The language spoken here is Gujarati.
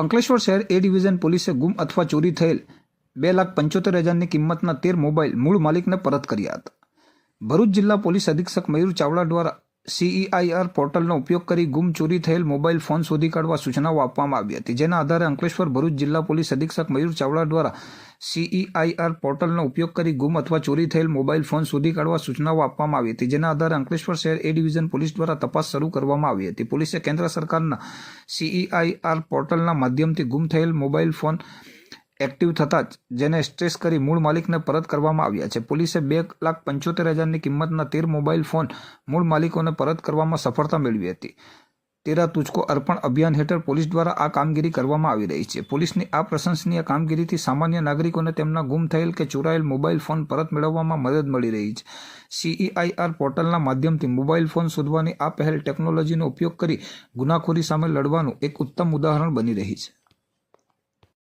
અંકલેશ્વર શહેર એ ડિવિઝન પોલીસે ગુમ અથવા ચોરી થયેલ બે લાખ પંચોતેર હજારની કિંમતના તેર મોબાઈલ મૂળ માલિકને પરત કર્યા હતા. ભરૂચ જિલ્લા પોલીસ અધિક્ષક મયુર ચાવડા દ્વારા સીઈઆઈઆર પોર્ટલનો ઉપયોગ કરી ગુમ ચોરી થયેલ મોબાઈલ ફોન શોધી કાઢવા સૂચનાઓ આપવામાં આવી હતી. જેના આધારે અંકલેશ્વર ભરૂચ જિલ્લા પોલીસ અધિક્ષક મયુર ચાવડા દ્વારા સીઈઆઈઆર પોર્ટલનો ઉપયોગ કરી ગુમ અથવા ચોરી થયેલ મોબાઈલ ફોન શોધી કાઢવા સૂચનાઓ આપવામાં આવી હતી, જેના આધારે અંકલેશ્વર શહેર એ ડિવિઝન પોલીસ દ્વારા તપાસ શરૂ કરવામાં આવી હતી. પોલીસે કેન્દ્ર સરકારના સીઈઆઈઆર પોર્ટલના માધ્યમથી ગુમ થયેલ મોબાઈલ ફોન એક્ટિવ થતાં જ જેને સ્ટ્રેસ કરી મૂળ માલિકને પરત કરવામાં આવ્યા છે. પોલીસે બે લાખ પંચોતેર હજારની કિંમતના તેર મોબાઈલ ફોન મૂળ માલિકોને પરત કરવામાં સફળતા મેળવી હતી. તેરા તુચકો અર્પણ અભિયાન હેઠળ પોલીસ દ્વારા આ કામગીરી કરવામાં આવી રહી છે. પોલીસની આ પ્રશંસનીય કામગીરીથી સામાન્ય નાગરિકોને તેમના ગુમ થયેલ કે ચોરાયેલ મોબાઈલ ફોન પરત મેળવવામાં મદદ મળી રહી છે. સીઈઆઈઆર પોર્ટલના માધ્યમથી મોબાઈલ ફોન શોધવાની આ પહેલ ટેકનોલોજીનો ઉપયોગ કરી ગુનાખોરી સામે લડવાનું એક ઉત્તમ ઉદાહરણ બની રહી છે.